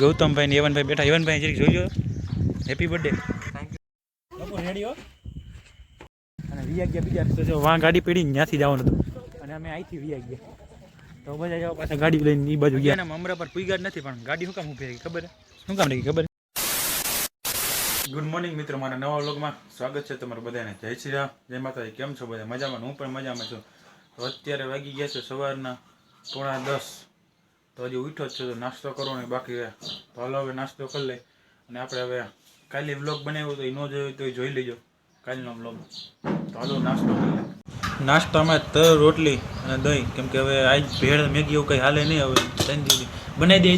ગૌતમભાઈ ને યવનભાઈ બેઠા. યવનભાઈ જરીક જોઈ લો હેપી બર્થડે લોકો રેડી હો. અને વીયા ગયા બીજા તો જો વાં ગાડી પડી ને ત્યાંથી જવાનું હતું. અને અમે અહીંથી વીયા ગયા. તો બધા જવા પાછા ગાડી લઈને એ બાજુ ગયા. ને અમરા પર પૂઈ નથી પણ ગાડી શું કામ ઊભી રહી? ખબર શું કામ રહી ખબર ગુડ મોર્નિંગ મિત્રો મારા નવા વ્લોગમાં સ્વાગત છે તમારું બધાને. જય શ્રી રામ. જય માતાજી. કેમ છો બધા? મજામાં? હું પણ મજામાં છું. તો અત્યારે વાગી ગયા છે સવારના પોણા દસ. તો હજી ઉઠો જ છે તો નાસ્તો કરવાનો બાકી છે. તો હાલો હવે નાસ્તો કરી લઈ. અને આપણે હવે કાલે વ્લોગ બનાવ્યો તો એ ન જોયો તો એ જોઈ લેજો કાલનો વ્લોગ તો હાલો નાસ્તો કરી લઈએ. નાસ્તામાં તર રોટલી અને દહીં. કેમ કે હવે આજ ભેળ મેગી એવું કંઈ હાલે નહીં હવે. ત્રણ દિવસ બનાવી દે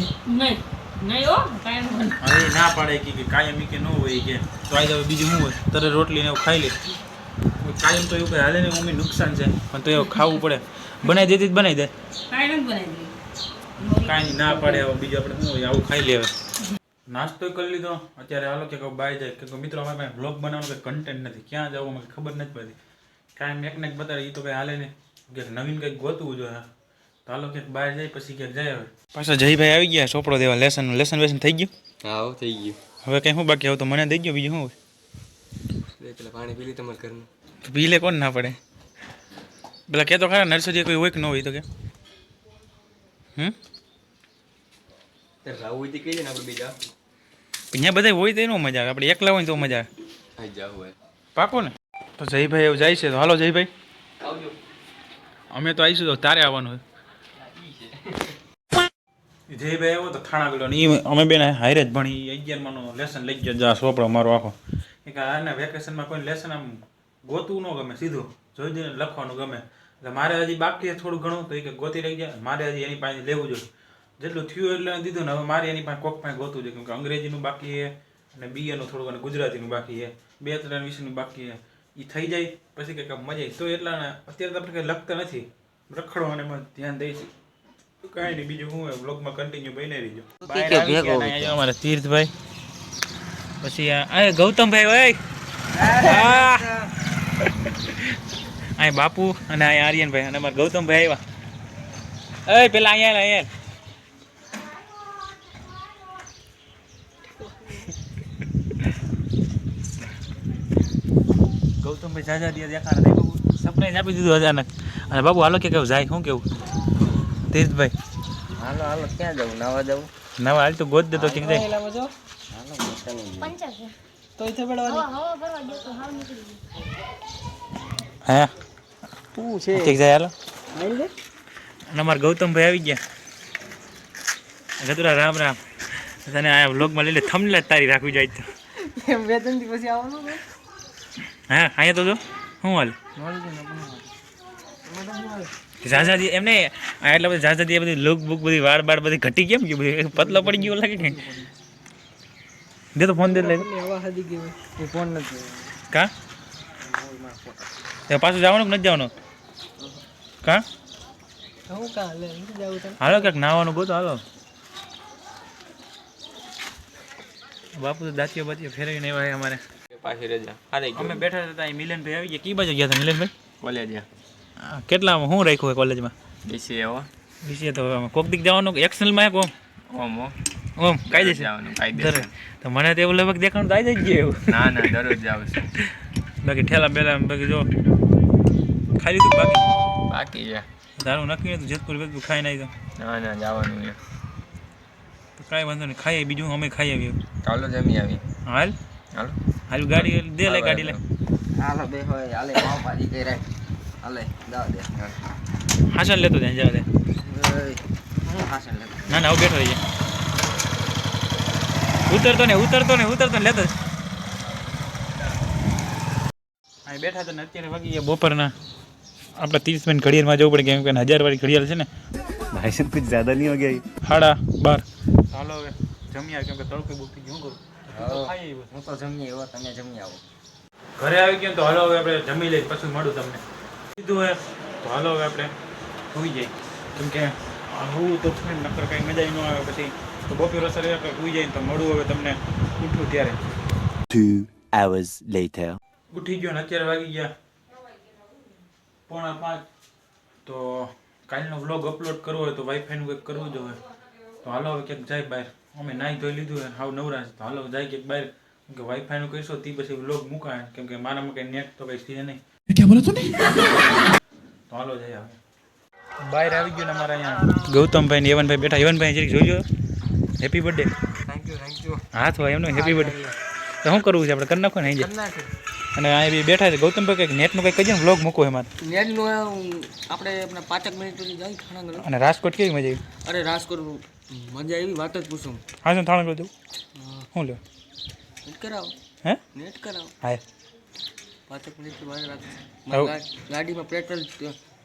હવે ના પાડે કે કાયમ કે ન હોય કે. તો આજે હવે બીજું શું હોય? તરે રોટલી ને એવું ખાઈ લે. કાયમ તો એવું કંઈ હાલે નહીં મમ્મી નુકસાન છે. પણ તો એવું ખાવું પડે. બનાવી દેતી જ બનાવી દે. કાંઈ નથી બનાવી કાંઈ ના પાડે હવે બીજું આપણે શું હોય આવું ખાઈ લેવે. નાસ્તો કરી લીધો. અત્યારે હાલો કે બાય જાય. કે મિત્રો અમારે પાસે બ્લોગ બનાવવાનો કંઈ કન્ટેન્ટ નથી. ક્યાં જવું મને ખબર નથી પડતી. કાંઈ મેક નેક બતાવે એ તો કંઈ હાલે નહીં. કે નવીન કંઈક ગોતવું જોઈએ તો હાલો ક્યાંક બહાર જાય પછી ક્યાંક જાય હવે. પાછા જયભાઈ આવી ગયા ચોપડો દેવા. લેસન લેસન વેસન થઈ ગયું? હા થઈ ગયું. હવે કંઈ શું બાકી? હવે તો મને દઈ ગયો બીજું શું હોય? બે પેલા પાણી પી લી તમારા ઘરનું પી લે કોણ ના પડે? પેલા કહેતો ખરા નર્સરી કોઈ હોય કે ન હોય તો કે. હમ? કહી દે ને આપણે બીજા. અહીંયા બધા હોય તો એનો મજા આવે. આપણે એકલા હોય તો મજા આવે. જાવ હોય. પાકો ને? તો જયભાઈ એવું જાય છે. તો હાલો જયભાઈ. આવજો. અમે તો આવીશું તો તારે આવવાનું હોય. જયભાઈ આવ્યો તો થાણા ગયેલો ને ઈ અમે બેન હારે જ ભણી અગિયારમાંનો લેસન લઈ ગયો. જા સોપડો મારો આખો. એ કે આના વેકેશનમાં કોઈ લેસન આમ ગોતવું ન ગમે સીધું જોઈ જોઈને લખવાનું ગમે. એટલે મારે હજી બાકી છે થોડું ઘણું તો એ કે ગોતી રહી જાય મારે હજી એની પાસે લેવું જોઈએ. જેટલું થયું એટલે દીધું ને હવે મારે એની પાસે કોક પાસે ગોતું જોઈએ કેમકે અંગ્રેજીનું બાકી છે અને બીએનું થોડું અને ગુજરાતીનું બાકી છે. બે ત્રણ વિષયનું બાકી છે. એ થઈ જાય પછી કંઈક મજા તો એટલા ને અત્યારે તો આપણે કંઈ લખતા નથી. રખડવાને એમાં ધ્યાન દઈશું કાંઈ નહીં બીજું હું બ્લોગમાં કન્ટિન્યુ બની રહીજો. અમારા તીર્થભાઈ. પછી આ આ ગૌતમભાઈ હોય? આ અહીં બાપુ અને અહીં આર્યનભાઈ અને અમારા ગૌતમભાઈ આવ્યા એ પેલા અહીંયા અહીંયા ગૌતમભાઈ જાજા દિયા દેખાડા બાબુ સરપ્રાઈઝ આપી દીધું અચાનક. અને બાબુ હાલો કે કેવું જાય શું કેવું? તીર્થભાઈ હાલો હાલો ક્યાં જવું નવા જવું નવા હાલ તો ગોદ દેતો કે જાય. હા તું છે? ઠીક જાય હાલો. અને અમારા ગૌતમભાઈ આવી ગયા. ગતુરા રામ રામ. તને આ વ્લોગમાં લઈ લે થમલે તારી રાખવી જાય તો. બે ત્રણ દિવસ પછી આવવાનું હા અહીંયા તો જો. શું હાલ? ઝાઝાજી એમને આ એટલા બધા ઝાઝાજી એ બધી લુક બુક બધી વાળ બાળ બધી ઘટી કેમ ગયું બધી પતલો પડી ગયો લાગે કે દે તો ફોન દે લે. ફોન નથી કા? પાછું જવાનું કે નથી જવાનું? કા? હું કાં? લે જવું તને. હાલો ક્યાંક નાવાનું ગોતો હાલો. બાપુ તો દાંતીઓ બાતીઓ ફેરવીને આવ્યા અમારે. પાછી રજા અરે અમે બેઠા હતા અહીં મિલનભાઈ આવી ગયા. કી બાજુ ગયા હતા મિલનભાઈ? કોલેજ આ કેટલામાં? શું રાખ્યું હોય કોલેજમાં? બીસીએ હો. બીસીએ તો કોક દીક જવાનું એક્શનલમાં કોમ? ઓમ હો. ઓમ કાયદેસર. જવાનું કાઈ કાયદેસર તો મને તો એવું લગભગ દેખાણું તો આવી જ ગયું. એવું ના ના દરરોજ જાવ છું. બાકી ઠેલા બેલા બાકી જો ખાઈ લીધું બાકી. બાકી છે. તારું નક્કી નથી જેતપુર વેતપુર ખાઈ નાખી તો ના ના જવાનું છે. તો કાંઈ વાંધો નહીં ખાઈએ બીજું અમે ખાઈ આવીએ. ચાલો જમી આવી હાલ? હાલો. હાલ ગાડી દે લે ગાડી લે. હાલો. બે હોય હાલે પાવ ભાજી કઈ રાખ. હાલે દાવ દે. હાસન લેતો જાય જવા દે. હું હાસન લેતો? ના ના હું બેઠો રહીએ ઉતરતો ને ઉતરતો ને ઉતરતો ને લેતો બેઠા તો ને અત્યારે વાગી ગયા બપોરના. આપણે ત્રીસ મિનિટ ઘડિયાળમાં જવું પડે કેમ કે હજાર વાળી ઘડિયાળ છે ને. ભાઈ સાહેબ કુછ જ્યાદા નહીં હો ગયા. હાડા બાર. ચાલો હવે જમી કેમ કે તડકો બુક થઈ ગયું હું તો જમી એવો તમે જમી આવો. ઘરે આવી ગયો તો હાલો હવે આપણે જમી લઈએ પછી મળું તમને. કીધું હે તો હાલો હવે આપણે સુઈ જાય કેમ કે હું તો છું નક્કર કાંઈ મજા ન આવે પછી. તો બપોર અસર આપણે સુઈ જઈએ તો મળું હવે તમને ઉઠું ત્યારે. ટુ અવર્સ લેટર ઉઠી ગયો ને અત્યારે વાગી ગયા. પોણા પાંચ તો કાલનો વ્લોગ અપલોડ કરવો હોય તો વાઈફાઈનું કંઈક કરવું જ હોય. તો હાલો હવે ક્યાંક જાય બહાર. અમે નાહી ધોઈ લીધું હોય હાવ નવરા છે તો હાલો જાય ક્યાંક બહાર. કે વાઈફાઈનું કહીશો તે પછી વ્લોગ મુકાય. કેમ કે મારામાં કંઈ નેટ તો કંઈ છે નહીં. તો હાલો જાય હવે. બહાર આવી ગયો ને અમારા અહીંયા. ગૌતમભાઈ ને યવનભાઈ બેઠા. યવનભાઈ જરીક લો happy birthday thank you thank you હા તો એમનો હેપી બર્થડે તો શું કરવું છે? આપણે કરી નાખો ને અહીં કરી નાખે અને અહીંયા બી બેઠા છે. ગૌતમભાઈ કંઈક નેટનું કંઈક કહીએ ને વ્લોગ મૂકો એમાં નેટનું આપણે આપણે પાંચેક મિનિટ સુધી જાય થાણા અને રાજકોટ કેવી મજા આવી? અરે રાજકોટ મજા એવી વાત જ પૂછું. હા શું થાણા જવું. શું લ્યો? નેટ કરાવો. હે? નેટ કરાવો. હા પાંચેક મિનિટ રાખો. આવું. ગા- ગાડીમાં પેટ્રોલ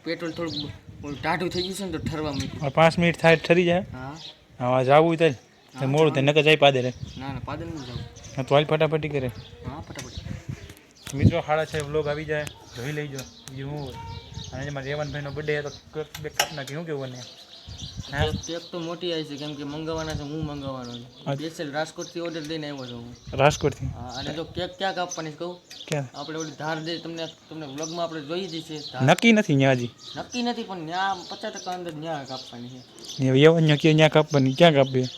પેટ્રોલ થોડું ટાઢું થઈ ગયું છે ને તો ઠરવા મૂક્યું પાંચ મિનિટ થાય ઠરી જાય. હા. હા જવું થાય તો મોડું થાય નકર જાય પાદે રે ના ના પાદલ નહીં જવું. તો હાલ ફટાફટી કરે. હા ફટાફટ. મિત્રો સાડા છે વ્લોગ આવી જાય જોઈ લેજો બીજું હું અને એમાં રેવનભાઈનો બર્થડે તો કેક બે કાપ નાખી શું કેવું ને કેક- તો મોટી આવી છે કેમ કે મંગાવવાના છે હું મંગાવવાનો છું. સ્પેશિયલ રાજકોટથી ઓર્ડર દઈને આવ્યો છું હું. રાજકોટથી? હા અને જો કેક ક્યાં કાપવાની કહું? ક્યાં? આપણે ઓલી ધાર દે તમને તમને વ્લોગમાં આપણે જોઈ જ છે નક્કી નથી ત્યાં હજી? નક્કી નથી પણ ત્યાં પચાસ ટકા અંદર ત્યાં કાપવાની છે. યવન કે ત્યાં કાપવાની ક્યાં કાપવી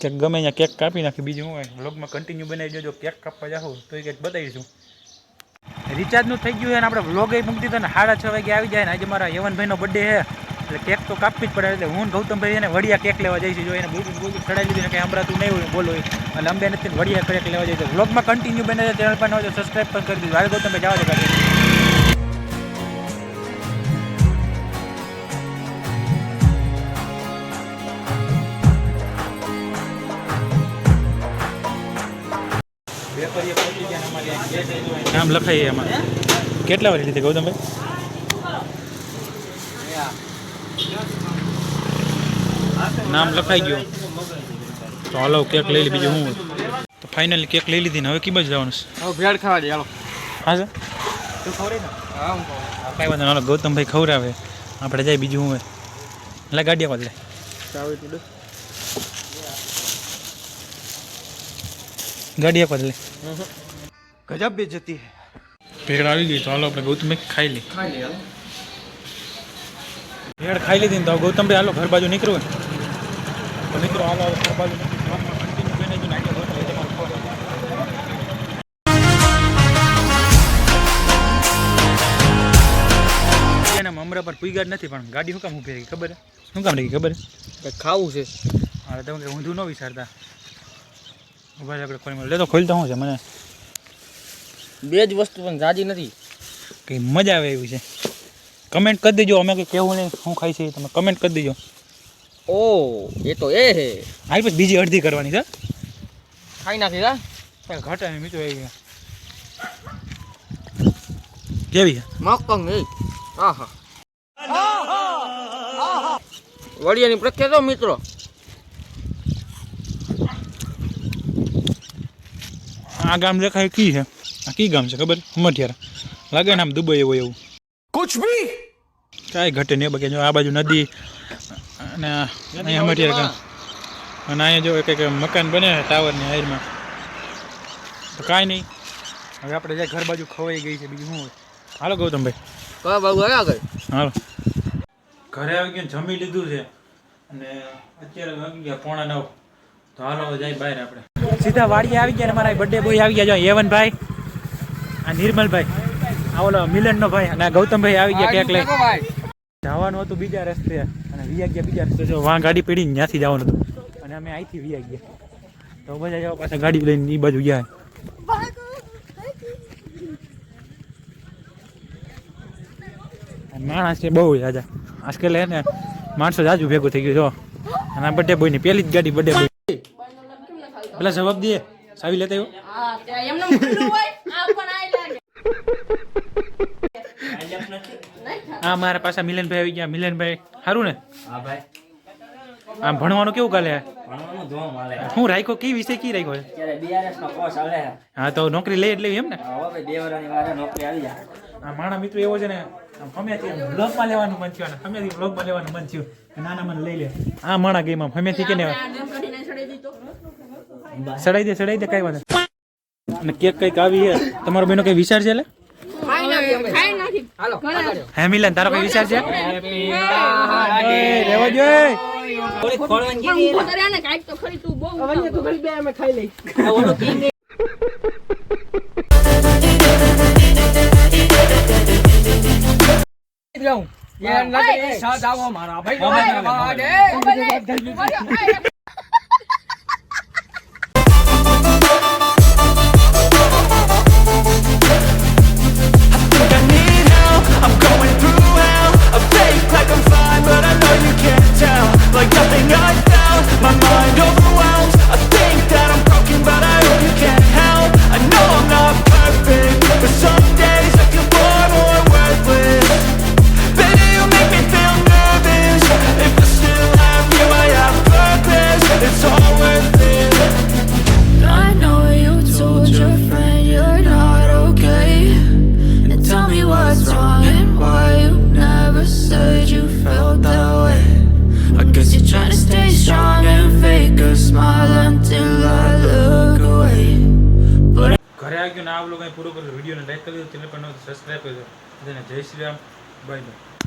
કેક ગમે ત્યાં કેક કાપી નાખી, બીજું હું હોય વ્લોગમાં કન્ટિન્યુ બનાવી દેજો, કેક કાપવા જાઉં તો એ કંઈક બતાવીશું રિચાર્જનું થઈ ગયું છે અને આપણે વ્લોગ એ મૂકી દીધો ને, સાડા છ વાગે આવી જાય ને, આજે મારા યવનભાઈનો બર્થડે છે, એટલે કેક તો કાપવી જ પડે, એટલે હું ગૌતમભાઈ એને વડિયા કેક લેવા જઈશું. જો એને બુલબુલ બુલબુલ ચડાવી લીધું કંઈ સંભળાતું નહીં હોય, બોલો એટલે અંબે નથી વડિયા કેક લેવા જઈશું વ્લોગમાં કન્ટિન્યુ બને ચેનલ પર ન હોય તો સબસ્ક્રાઈબ પણ કરી દીધું. હારે ગૌતમભાઈ, જવા દે નામ લખાય એમાં. કેટલા વાર લીધી ગૌતમભાઈ નામ લખાઈ ગયું. તો હાલો કેક લઈ લી બીજું હું તો ફાઇનલી કેક લઈ લીધી ને હવે કીમાં જ જવાનું છે. હવે ભેળ ખાવા દે હાલો. હા સર. કાંઈ વાંધો હાલો ગૌતમભાઈ ખવડાવે. આપણે જાય બીજું હું એટલે ગાડી લે ચાવી ગાડી આપવા લે ગજબ બેજતી હે. ભેળ આવી ગઈ તો હાલો આપણે ગૌતમ ખાઈ લઈ ખાઈ લે હાલો. ભેળ ખાઈ લીધી ને તો ગૌતમભાઈ હાલો ઘર બાજુ નીકળવું તો મિત્રો હાલો ઘર બાજુ નીકળી મમરા પર પૂઈ ગાડ નથી પણ ગાડી શું કામ ઊભી રહી ખબર શું કામ રહી ખબર? ખાવું છે? હા તમે ઊંધું ન વિચારતા. ઊભા આપણે ખોલી મળે તો ખોલતા હું છે મને બે જ વસ્તુ પણ જાજી નથી. કંઈ મજા આવે એવી છે? કમેન્ટ કરી દેજો અમે કંઈ કેવું નહીં શું ખાય છે તમે કમેન્ટ કરી દેજો. ઓ એ તો એ હે. હાલ પછી બીજી અડધી કરવાની છે ખાઈ નાખી પણ ઘટે મિત્રો એવી કેવી મક્કમ એ. આહા. વડિયાની પ્રખ્યાત મિત્રો. આ ગામ દેખાય કી છે? આ કી ગામ છે ખબર? ઉમરઠિયારા. લાગે ને આમ દુબઈ એવું એવું. કુછ ભી કાંઈ ઘટે નહીં બાકી જો આ બાજુ નદી અને અહીંયા ગામ. અને અહીંયા જો કંઈક મકાન બને છે ટાવરની હાઈરમાં. તો કાંઈ નહીં. હવે આપણે જાય ઘર બાજુ ખવાઈ ગઈ છે બીજું શું હોય? હાલો ગૌતમભાઈ કયા બાબુ આવ્યા આગળ. હાલો. ઘરે આવી ગયું જમી લીધું છે. અને અત્યારે વાગી ગયા પોણા નવ. તો હાલો જાય બહાર આપણે. સીધા વાડીએ આવી ગયા અને મારા બર્થડે બોય આવી ગયા. જો યવનભાઈ આ નિર્મલભાઈ આ ઓલો મિલનનો ભાઈ અને ગૌતમભાઈ આવી ગયા ક્યાંક લઈ. જવાનું હતું બીજા રસ્તે અને વિયા ગયા બીજા રસ્તે. જો વાં ગાડી પડી ને ત્યાંથી જવાનું હતું. અને અમે અહીંથી વિયા ગયા. તો બધા જવા પાછા ગાડી લઈને એ બાજુ ગયા. માણસ છે બહુ જાજા. આજકાલ હે ને માણસો જાજુ ભેગું થઈ ગયું જો. અને આ બોય ને પેલી જ ગાડી બર્થડે બોય પેલા જવાબ દે. સાવી લેતા આવ્યો હા ત્યાં એમને ખુલ્લું હોય આ પણ આઈ લાગે આ મારા પાછા મિલનભાઈ આવી ગયા. મિલનભાઈ સારું ને? હા ભાઈ. આમ ભણવાનું કેવું કાલે? હું રાખ્યો? કઈ વિષય કી રાખ્યો? છે હા તો નોકરી લઈ એટલે એમ ને? માણા મિત્રો એવો છે ને આમ બ્લોગમાં લેવાનું મન થયું હમેથી બ્લોગમાં લેવાનું મન થયું. નાના મને લઈ લે. આ માણા ગેમમાં હમેથી કે ને સડાઈ દે સડાઈ દે કઈ વાત અને કેક કંઈક આવી તમારો બેનો કઈ વિચાર છે એટલે હાલો હે મિલન તારો કઈ વિચાર છે રેવા જોઈએ પણ ઊભો તો રહે ને કાંઈક તો ખરી તું બહુ ઉતાવળ. I nothing I found, my mind like કરી દો ચેનલ પર સબસ્ક્રાઈબ કરી દો જય શ્રી રામ. Bye bye